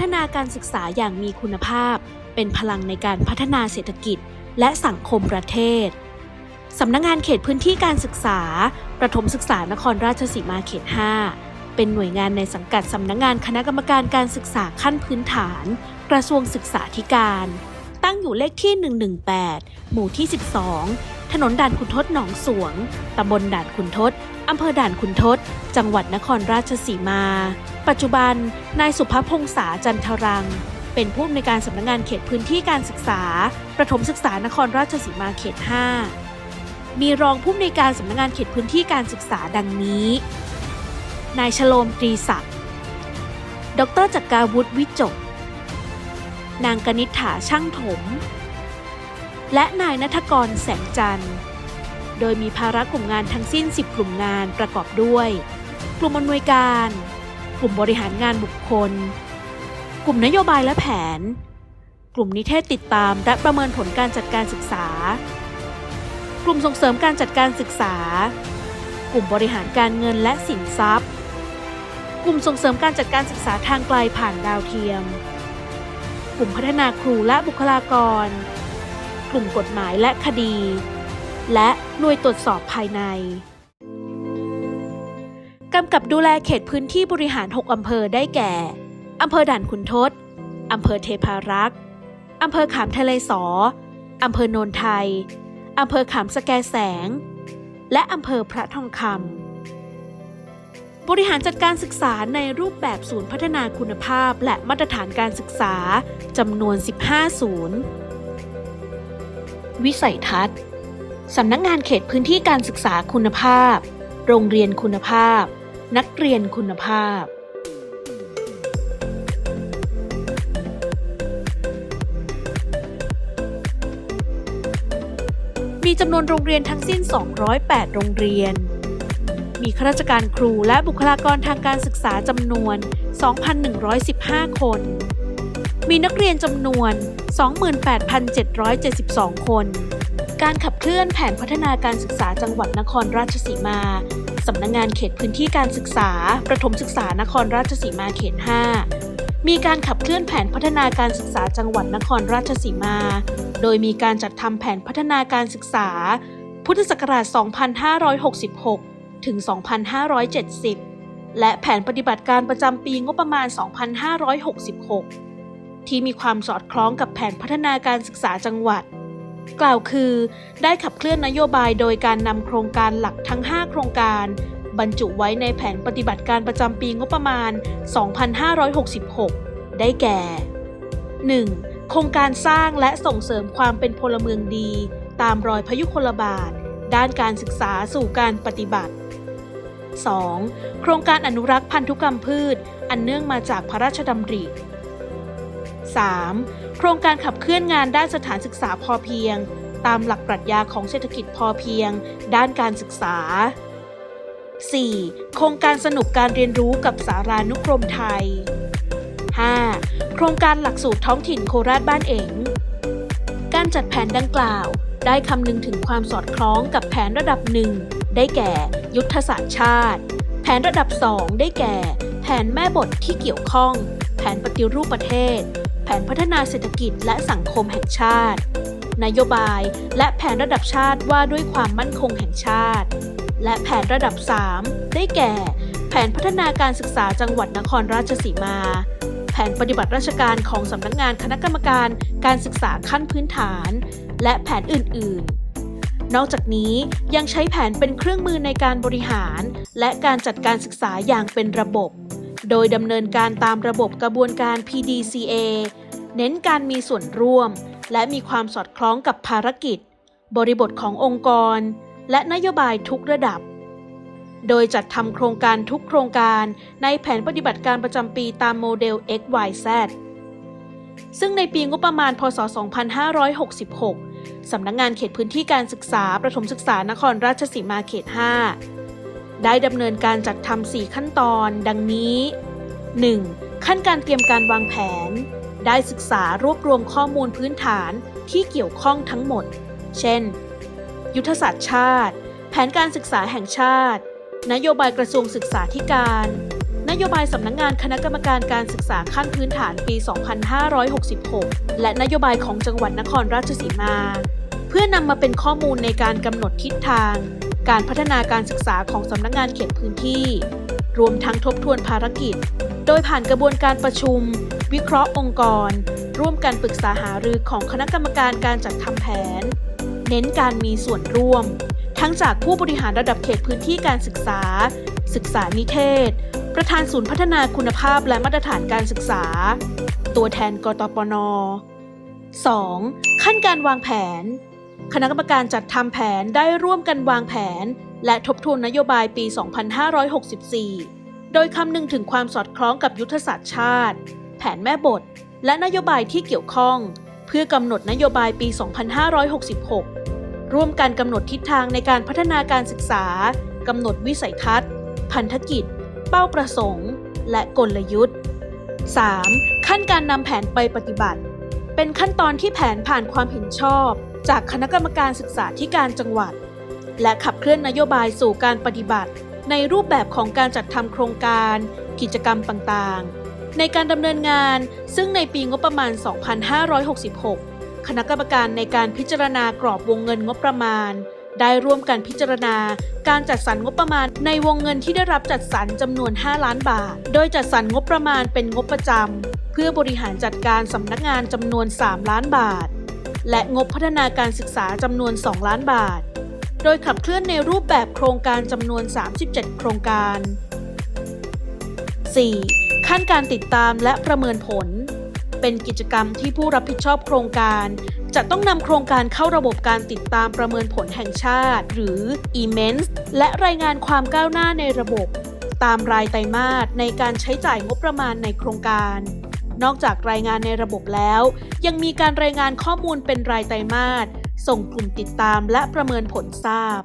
ฒนาการศึกษาอย่างมีคุณภาพ เป็นพลังในการพัฒนาเศรษฐกิจ และสังคมประเทศ สำนักงงานเขตพื้นที่การศึกษา ประถมศึกษานครราชสีมาเขต 5 เป็นหน่วยงานในสังกัดสำนักงงานคณะกรรมการการศึกษาขั้นพื้นฐาน กระทรวงศึกษาธิการ ตั้งอยู่เลขที่ 118 หมู่ที่ 12 ถนนด่านขุนทดหนองสวง ตำบลด่านขุนทด อำเภอด่านขุนทด จังหวัดนครราชสีมา ปัจจุบัน นายสุภพงษาจันทรัง เป็นผู้อำนวยการสำนักงานเขตพื้นที่การศึกษา ประถมศึกษานครราชสีมาเขต 5 มีรองผู้อำนวยการสำนักงานเขตพื้นที่การศึกษาดังนี้ นายชโลมตรีศักดิ์ ดรจักราวุฒิวิจบนางกนิษฐาช่างถม และนายนัทกรแสงจันทร์ โดยมีภาระกลุ่มงานทั้งสิ้น 10 กลุ่มงานประกอบด้วย กลุ่มอำนวยการ กลุ่มบริหารงานบุคคล กลุ่มนโยบายและแผน กลุ่มนิเทศติดตามและประเมินผลการจัดการศึกษา กลุ่มส่งเสริมการจัดการศึกษา กลุ่มบริหารการเงินและสินทรัพย์ กลุ่มส่งเสริมการจัดการศึกษาทางไกลผ่านดาวเทียม กลุ่มพัฒนาครูและบุคลากร กลุ่มกฎหมายและคดี และหน่วยตรวจสอบภายในกำกับดูแลเขตพื้นที่บริหาร 6 อำเภอได้แก่ อำเภอด่านขุนทด อำเภอเทพารักษ์อำเภอขามทะเลสอ อำเภอโนนไทย อำเภอขามสแกแสง และอำเภอพระทองคำบริหารจัดการศึกษาในรูปแบบศูนย์พัฒนาคุณภาพและมาตรฐานการศึกษาจำนวน 15 ศูนย์ วิสัยทัศน์ สำนักงงานเขตพื้นที่การศึกษาคุณภาพ โรงเรียนคุณภาพ นักเรียนคุณภาพมีจำนวนโรงเรียนทั้งสิ้น 208 โรงเรียน มีข้าราชการครูและบุคลากรทางการศึกษาจำนวน 2,115 คน มีนักเรียนจำนวน 28,772 คน การขับเคลื่อนแผนพัฒนาการศึกษาจังหวัดนครราชสีมา สำนักงงานเขตพื้นที่การศึกษา ประถมศึกษานครราชสีมาเขต 5 มีการขับเคลื่อนแผนพัฒนาการศึกษาจังหวัดนครราชสีมา โดยมีการจัดทำแผนพัฒนาการศึกษา พุทธศักราช 2566 ถึง 2570 และแผนปฏิบัติการประจำปีงบประมาณ 2566 ที่มีความสอดคล้องกับแผนพัฒนาการศึกษาจังหวัด กล่าวคือได้ขับเคลื่อนนโยบายโดยการนำโครงการหลักทั้ง 5 โครงการ บรรจุไว้ในแผนปฏิบัติการประจำปีงบประมาณ 2566 ได้แก่ 1. โครงการสร้างและส่งเสริมความเป็นพลเมืองดี ตามรอยพยุคลบาท ด้านการศึกษาสู่การปฏิบัติ 2. โครงการอนุรักษ์พันธุกรรมพืช อันเนื่องมาจากพระราชดำริ 3. โครงการขับเคลื่อนงานด้านสถานศึกษาพอเพียง ตามหลักปรัชญาของเศรษฐกิจพอเพียง ด้านการศึกษา 4. โครงการสนุกการเรียนรู้กับสารานุกรมไทย 5. โครงการหลักสูตรท้องถิ่นโคราชบ้านเอ๋งการจัดแผนดังกล่าว ได้คำนึงถึงความสอดคล้องกับแผนระดับหนึ่งได้แก่ ยุทธศาสตร์ชาติ แผนระดับ 2 ได้แก่ แผนแม่บทที่เกี่ยวข้อง แผนปฏิรูปประเทศ แผนพัฒนาเศรษฐกิจและสังคมแห่งชาติ นโยบายและแผนระดับชาติว่าด้วยความมั่นคงแห่งชาติ และแผนระดับ 3 ได้แก่ แผนพัฒนาการศึกษาจังหวัดนครราชสีมา แผนปฏิบัติราชการของสำนักงานคณะกรรมการการศึกษาขั้นพื้นฐาน และแผนอื่น ๆนอกจากนี้ยังใช้แผนเป็นเครื่องมือในการบริหาร และการจัดการศึกษาอย่างเป็นระบบ โดยดำเนินการตามระบบกระบวนการ PDCA เน้นการมีส่วนร่วม และมีความสอดคล้องกับภารกิจ บริบทขององค์กร และนโยบายทุกระดับ โดยจัดทำโครงการทุกโครงการในแผนปฏิบัติการประจำปีตามโมเดล XYZ ซึ่งในปีงบประมาณ พศ 2566 สำนักงงานเขตพื้นที่การศึกษา ประถมศึกษานครราชสีมาเขต 5 ได้ดำเนินการจัดทำ4ขั้นตอนดังนี้ 1. ขั้นการเตรียมการวางแผน ได้ศึกษารวบรวมข้อมูลพื้นฐานที่เกี่ยวข้องทั้งหมด เช่น ยุทธศาสตร์ชาติ แผนการศึกษาแห่งชาติ นโยบายกระทรวงศึกษาธิการ นโยบายสำนักงงานคณะกรรมการการศึกษาขั้นพื้นฐานปี 2566 และนโยบายของจังหวัดนครราชสีมา เพื่อนำมาเป็นข้อมูลในการกำหนดทิศทาง การพัฒนาการศึกษาของสำนักงานเขตพื้นที่ รวมทั้งทบทวนภารกิจ โดยผ่านกระบวนการประชุม วิเคราะห์องค์กร ร่วมกันปรึกษาหารือของคณะกรรมการการจัดทำแผน เน้นการมีส่วนร่วม ทั้งจากผู้บริหารระดับเขตพื้นที่การศึกษา ศึกษานิเทศ ประธานศูนย์พัฒนาคุณภาพและมาตรฐานการศึกษา ตัวแทนกตปน 2. ขั้นการวางแผน คณะกรรมการจัดทำแผนได้ร่วมกันวางแผน และทบทวนนโยบายปี 2564 โดยคำนึงถึงความสอดคล้องกับยุทธศาสตร์ชาติ แผนแม่บท และนโยบายที่เกี่ยวข้อง เพื่อกำหนดนโยบายปี 2566 ร่วมกันกำหนดทิศทางในการพัฒนาการศึกษากำหนดวิสัยทัศน์ พันธกิจ เป้าประสงค์ และกลยุทธ์ 3. ขั้นการนำแผนไปปฏิบัติ เป็นขั้นตอนที่แผนผ่านความเห็นชอบ จากคณะกรรมการศึกษาธิการจังหวัด และขับเคลื่อนนโยบายสู่การปฏิบัติ ในรูปแบบของการจัดทำโครงการ กิจกรรมต่างๆ ในการดำเนินงานซึ่งในปีงบประมาณ 2566 คณะกรรมการในการพิจารณากรอบวงเงินงบประมาณ ได้ร่วมกันพิจารณาการจัดสรรงบประมาณในวงเงินที่ได้รับจัดสรรจำนวน 5 ล้านบาท โดยจัดสรรงบประมาณเป็นงบประจำเพื่อบริหารจัดการสำนักงานจำนวน 3 ล้านบาท และงบพัฒนาการศึกษาจำนวน 2 ล้านบาท โดยขับเคลื่อนในรูปแบบโครงการจำนวน 37 โครงการ 4. ขั้นการติดตามและประเมินผล เป็นกิจกรรมที่ผู้รับผิดชอบโครงการ จะต้องนำโครงการเข้าระบบการติดตามประเมินผลแห่งชาติ หรือ e-mens และรายงานความก้าวหน้าในระบบ ตามรายไตรมาสในการใช้จ่ายงบประมาณในโครงการ นอกจากรายงานในระบบแล้ว ยังมีการรายงานข้อมูลเป็นรายไตรมาสส่งกลุ่มติดตามและประเมินผลทราบ